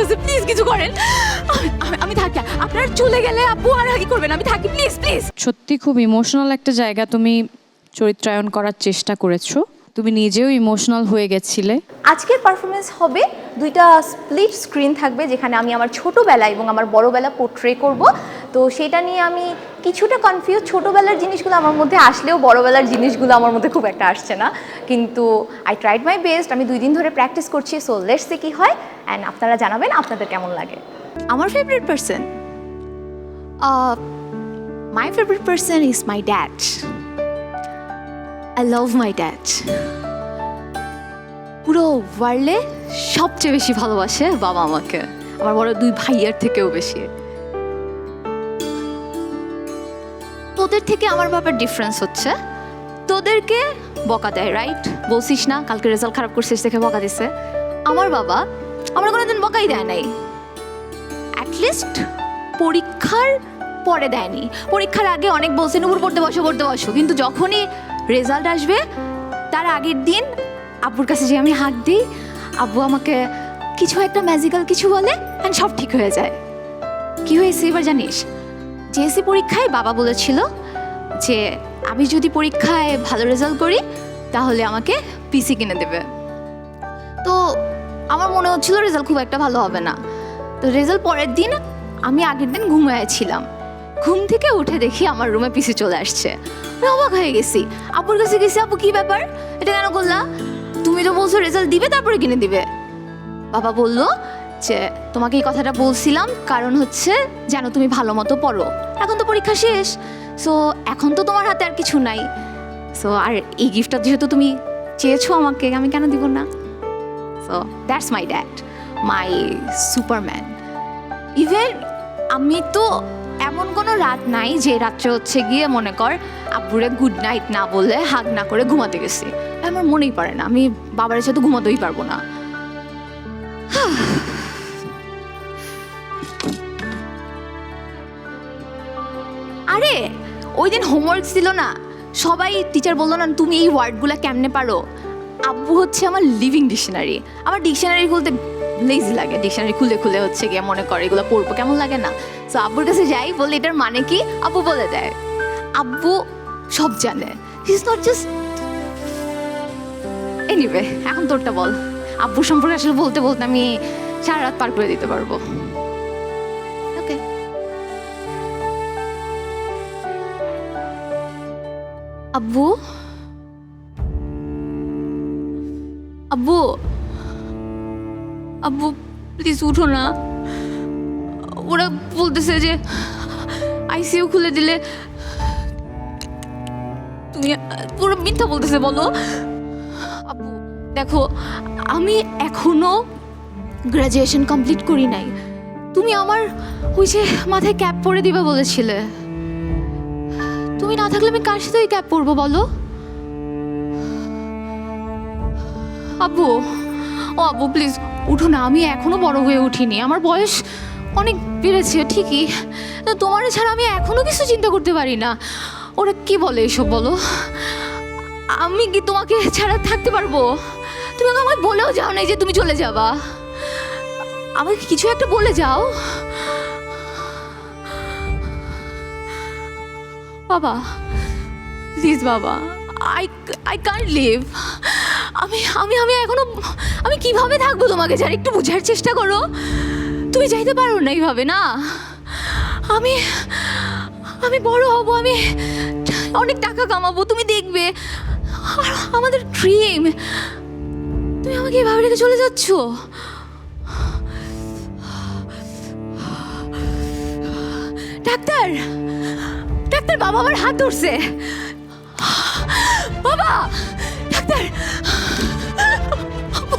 আছে প্লিজ কিছু করেন। আমি- থাকি। আপনার চলে গেলে আপু আর কি করবেন আমি থাকি প্লিজ প্লিজ সত্যি খুব ইমোশনাল একটা জায়গা তুমি চরিত্রায়ন করার চেষ্টা করেছ। তুমি নিজেও ইমোশনাল হয়ে গেছিলে। আজকের পারফরমেন্স হবে দুইটা স্প্লিট স্ক্রিন থাকবে যেখানে আমি আমার ছোটোবেলা এবং আমার বড়বেলা পোট্রে করব। তো সেটা নিয়ে আমি কিছুটা কনফিউজ ছোটোবেলার জিনিসগুলো আমার মধ্যে আসলেও বড়বেলার জিনিসগুলো আমার মধ্যে খুব একটা আসছে না। কিন্তু আই ট্রাইড মাই বেস্ট আমি দুই দিন ধরে প্র্যাকটিস করছি সো লেটস কী হয়। অ্যান্ড আপনারা জানাবেন আপনাদের কেমন লাগে। আমার favourite person my favourite person is my dad I love my dad পুরো ওয়ার্ল্ডে সবচেয়ে বেশি ভালোবাসে বাবা আমাকে। আমার বড় দুই ভাইয়ার থেকেও বেশি। তোদের থেকে আমার বাবার ডিফারেন্স হচ্ছে। তোদেরকে বকা দেয় রাইট বলছিস না, কালকে রেজাল্ট খারাপ করছিস দেখে বকা দিছে। আমার বাবা আমার কোনোদিন বকাই দেয় নাই। অ্যাটলিস্ট পরীক্ষার পরে দেয়নি। পরীক্ষার আগে অনেক বলছে, নুপুর, পড়তে বসো পড়তে বসো। কিন্তু যখনই রেজাল্ট আসবে, তার আগের দিন আব্বুর কাছে যে আমি হাত দিই। আব্বু আমাকে কিছু একটা ম্যাজিক্যাল কিছু বলে অ্যান্ড সব ঠিক হয়ে যায়। কি হয়েছে এবার জানিস? জেএসসি পরীক্ষায় বাবা বলেছিল যে, আমি যদি পরীক্ষায় ভালো রেজাল্ট করি, তাহলে আমাকে পিসি কিনে দেবে। তো আমার মনে হচ্ছিল রেজাল্ট খুব একটা ভালো হবে না। তো রেজাল্ট পরের দিন আমি আগের দিন ঘুমাইছিলাম ঘুম থেকে উঠে দেখি আমার রুমে পিসি চলে আসছে। অবাক হয়ে গেছি। আপুর কাছে গেছি, আপু, কি ব্যাপার? এটা কেন করলা? তুমি তো বলছো রেজাল্ট দিবে, তারপরে কিনে দিবে। বাবা বলল যে তোমাকে এই কথাটা বলছিলাম, কারণ হচ্ছে যেন তুমি ভালো মতো পড়ো। এখন তো পরীক্ষা শেষ সো এখন তো তোমার হাতে আর কিছু নাই। সো আর এই গিফটটা যেহেতু তুমি চেয়েছো আমাকে, আমি কেন দিব না? So that's my dad my superman even আমি তো এমন কোনো রাত নাই যে রাত্রে হচ্ছে গিয়ে মনে কর, আব্বুরে গুড নাইট না বলে হাগ না করে ঘুমাতে গেছি। আমার মনেই পড়ে না, আমি বাবার সাথে ঘুমাতেই পারব না। আরে ওই দিন হোমওয়ার্ক ছিল না। সবাই টিচার বলল, না, তুমি এই ওয়ার্ডগুলো কেমনে পারো? আব্বু হচ্ছে আমার লিভিং ডিকশনারি আমার ডিকশনারি খুলতে লেজি লাগে। ডিকশনারি খুলে খুলে হচ্ছে গিয়ে মনে করে, এগুলো পড়ব কেমন লাগে না? তো আব্বুর কাছে যাই বলে এটার মানে কি? আব্বু বলে দেয়। আব্বু সব জানে। ইজ নট জাস্ট এনিওয়ে এখন তোরটা বল। আব্বু সম্পর্কে আসলে বলতে বলতে আমি সারা রাত পার করে দিতে পারব। আব্বু আব্বু আব্বু প্লিজ উঠো না ওরা বলতেছে যে আইসিইউ খুলে দিলে তুমি পুরো মিথ্যা বলতেছে বলো আব্বু দেখো আমি এখনও গ্রাজুয়েশন কমপ্লিট করি নাই তুমি আমার ওই যে মাথায় ক্যাপ পরে দিবে বলেছিলে তুমি না থাকলে আমি কার সাথে ওই ক্যাপ পরবো বলো? আব্বু, ও আব্বু প্লিজ উঠো না, আমি এখনও বড় হয়ে উঠিনি। আমার বয়স অনেক বেড়েছে, ঠিকই। তোমার ছাড়া আমি এখনও কিছু চিন্তা করতে পারি না। ওরা কি বলে এসব বলো? আমি কি তোমাকে ছাড়া থাকতে পারব? তুমি আমাকে বলেও যাও নাই যে তুমি চলে যাবা। আমাকে কিছু একটা বলে যাও। বাবা প্লিজ বাবা আই আই কান্ট লিভ আমি আমি আমি এখনও, আমি কীভাবে থাকব তোমাকে? যার একটু বোঝার চেষ্টা করো। তুমি যাইতে পারো না এইভাবে, না? আমি আমি বড় হব, আমি অনেক টাকা কামাবো, তুমি দেখবে। আর আমাদের ড্রিম তুমি আমাকে এভাবে রেখে চলে যাচ্ছ? ডাক্তার! ডাক্তার বাবা আমার হাত ধরছে। বাবা! ডাক্তার! আপু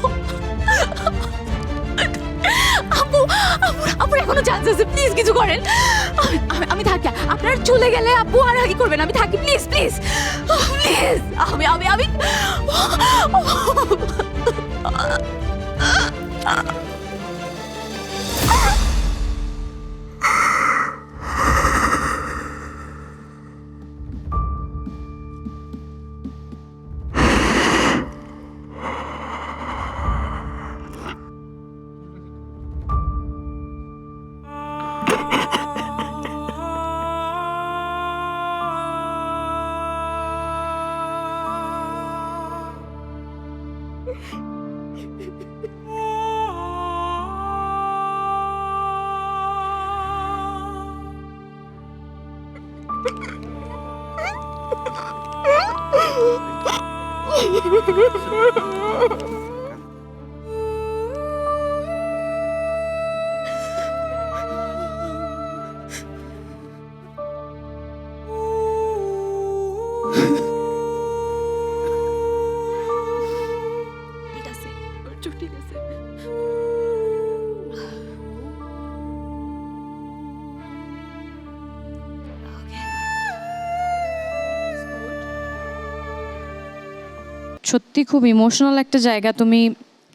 আপু আপু আপুর এখনও চান্স আছে প্লিজ কিছু করেন। আমি- আমি- আমি থাকি। আপনার চলে গেলে আপু আর কি করবেন আমি থাকি। প্লিজ প্লিজ প্লিজ আমি আমি আমি ঠিক আছে সত্যি খুব ইমোশনাল একটা জায়গা তুমি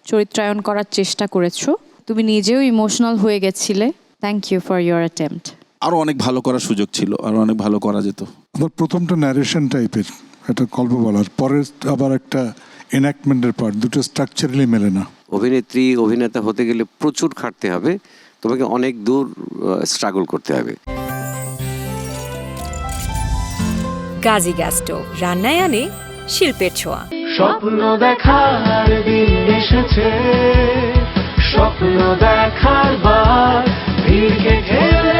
চরিত্রায়ন করার চেষ্টা করেছ। তুমি নিজেও ইমোশনাল হয়ে গেছিলে। Thank you for your attempt আরও অনেক ভালো করার সুযোগ ছিল আরও অনেক ভালো করা যেত। আমার প্রথমটা ন্যারেশন টাইপের একটা গল্প বলার পরের আবার একটা এনাক্টমেন্টের পার্ট দুটো স্ট্রাকচারালি মেলে না। অভিনেত্রী অভিনেতা হতে গেলে প্রচুর খাটতে হবে তোমাকে অনেক দূর স্ট্রাগল করতে হবে। গাজী গ্যাস স্টোভ রান্নায় আনে শিল্পের ছোঁয়া। স্বপ্ন দেখার দিন এসেছে স্বপ্ন দেখার বার ভিড়কে ঠেলে